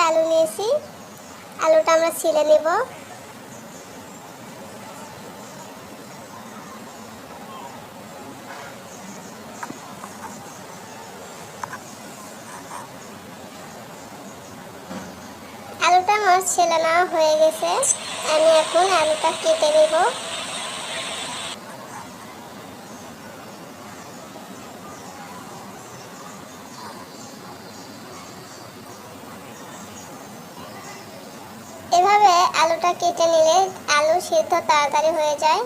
একটা আলু নিয়েছি। আলুটা আমরা ছিলে নেব। আলুটা আমার ছেলে নেওয়া হয়ে গেছে। আমি এখন আলুটা কেটে নেব। আলুটা কেটে নিলে আলু সিদ্ধ তাড়াতাড়ি হয়ে যায়।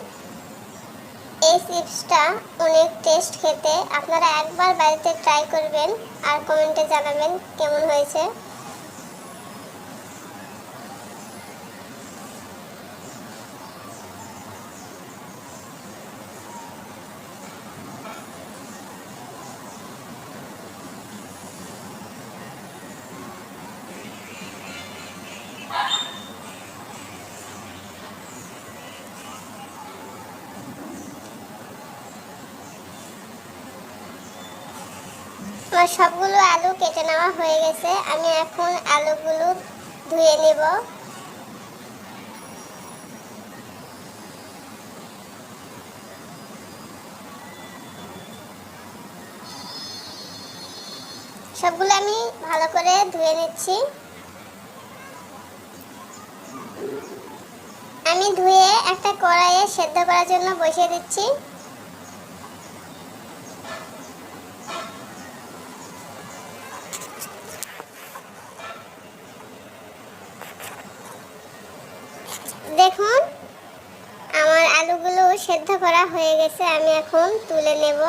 এই চিপসটা অনেক টেস্ট খেতে। আপনারা একবার বাড়িতে ট্রাই করবেন আর কমেন্টে জানাবেন কেমন হয়েছে। আমার সবগুলো আলু কেটে নেওয়া হয়ে গেছে। আমি এখন আলুগুলো ধুয়ে নেব। সবগুলো আমি ভালো করে ধুয়ে নিচ্ছি। আমি ধুয়ে একটা কড়াইয়ে সেদ্ধ করার জন্য বসিয়ে দিচ্ছি। সেদ্ধ করা হয়ে গেছে, আমি এখন তুলে নেব।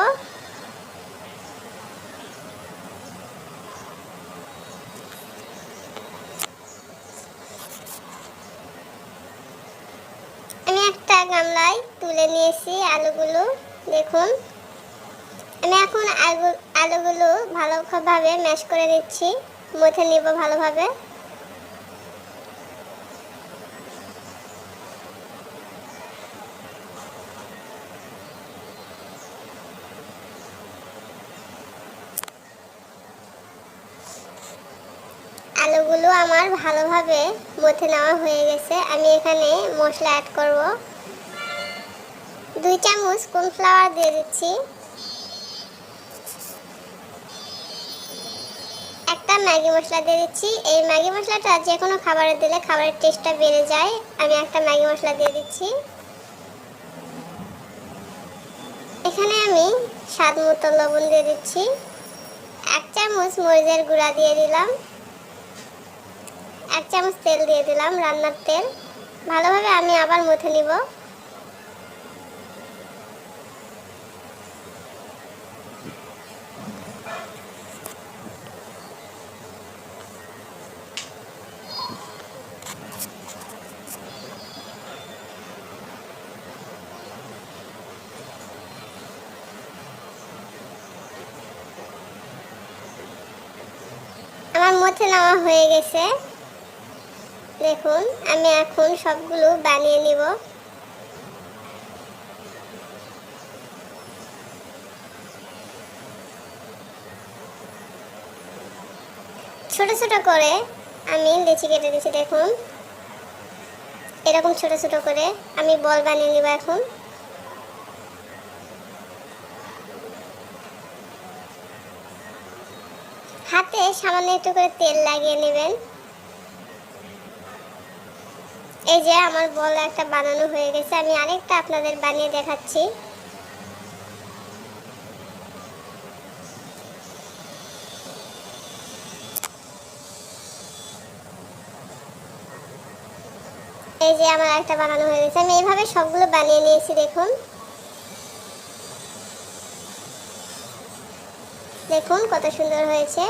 আমি একটা গামলায় তুলে নিয়েছি আলুগুলো, দেখুন। আমি এখন আলু, আলুগুলো ভালোভাবে ম্যাশ করে দিচ্ছি মথে নেব ভালোভাবে। আলুগুলো আমার ভালোভাবে মথে নেওয়া হয়ে গেছে। আমি এখানে মশলা অ্যাড করব। দুই চামচ কর্নফ্লাওয়ার দিয়ে দিচ্ছি। একটা ম্যাগি মশলা দিয়ে দিচ্ছি। এই ম্যাগি মশলাটা যে কোনো খাবারে দিলে খাবারের টেস্টটা বেড়ে যায়। আমি একটা ম্যাগি মশলা দিয়ে দিচ্ছি। এখানে আমি স্বাদ মতো লবণ দিয়ে দিচ্ছি। এক চামচ মরিচের গুঁড়া দিয়ে দিলাম। এক চামচ তেল দিয়ে দিলাম রান্নার তেল। ভালোভাবে আমি আবার মুথে নিব। আমার মধ্যে নেওয়া হয়ে গেছে। দেখুন, আমি এখন সবগুলো বানিয়ে নিব। ছোট ছোট করে আমি লিচি কেটে দিচ্ছি, দেখুন। এরকম ছোট ছোট করে আমি বল বানিয়ে নিব এখন। হাতে সামান্য একটু করে তেল লাগিয়ে নেবেন। এই যে আমার বল একটা বানানো হয়ে গেছে, আমি আরেকটা আপনাদের বানিয়ে দেখাচ্ছি। এই যে আমার একটা বানানো হয়ে গেছে, আমি এইভাবে সবগুলো বানিয়ে নিয়েছি, দেখুন। দেখুন কত সুন্দর হয়েছে।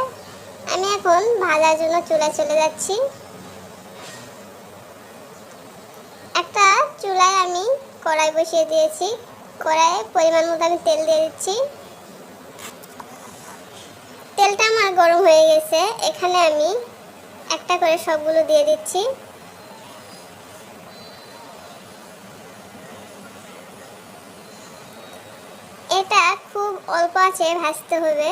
আমি এখন ভাজার জন্য চুলায় চলে যাচ্ছি একটা আমি কড়াই বসিয়ে দিয়েছি। কড়াইয়ে পরিমাণ মতো আমি তেল দিয়ে দিচ্ছি। তেলটা আমার গরম হয়ে গেছে। এখানে আমি একটা করে সবগুলো দিয়ে দিচ্ছি। এটা খুব অল্প আছে ভাজতে হবে।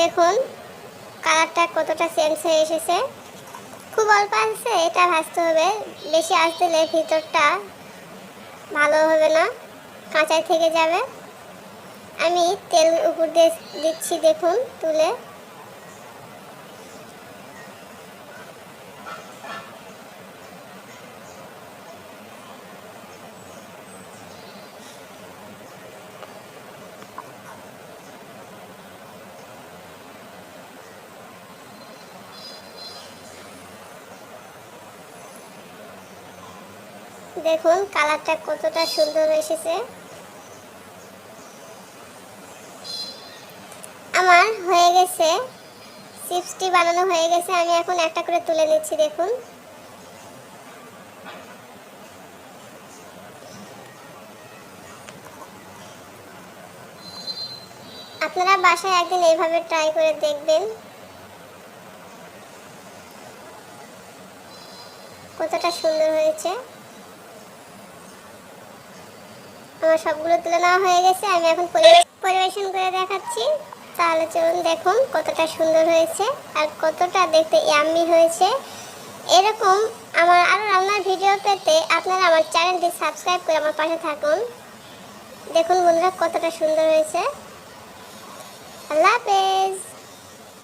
দেখুন, কালারটা কতটা চেঞ্জ হয়ে এসেছে। খুব অল্প আসছে এটা ভাজতে হবে। বেশি আঁচ দিলে ভিতরটা ভালো হবে না কাঁচায় থেকে যাবে। আমি তেল উপর দিয়ে দিচ্ছি, দেখুন, তুলে। দেখুন, কালারটা কতটা সুন্দর এসেছে। আমার হয়ে গেছে, চিপসটি বানানো হয়ে গেছে, আমি এখন একটা করে তুলে নিচ্ছি, দেখুন। আপনারা বাসায় একদিন এইভাবে ট্রাই করে দেখবেন। কতটা সুন্দর হয়েছে। আমার সবগুলো তুলে নেওয়া হয়ে গেছে, আমি এখন পরিবেশন করে দেখাচ্ছি। তাহলে চলুন দেখুন কতটা সুন্দর হয়েছে আর কতটা দেখতে ইয়াম্মি হয়েছে। এরকম আমার আরও রান্নার ভিডিও পেতে আপনারা আমার চ্যানেলটি সাবস্ক্রাইব করে আমার পাশে থাকুন। দেখুন বন্ধুরা কতটা সুন্দর হয়েছে। আল্লাহ হাফেজ।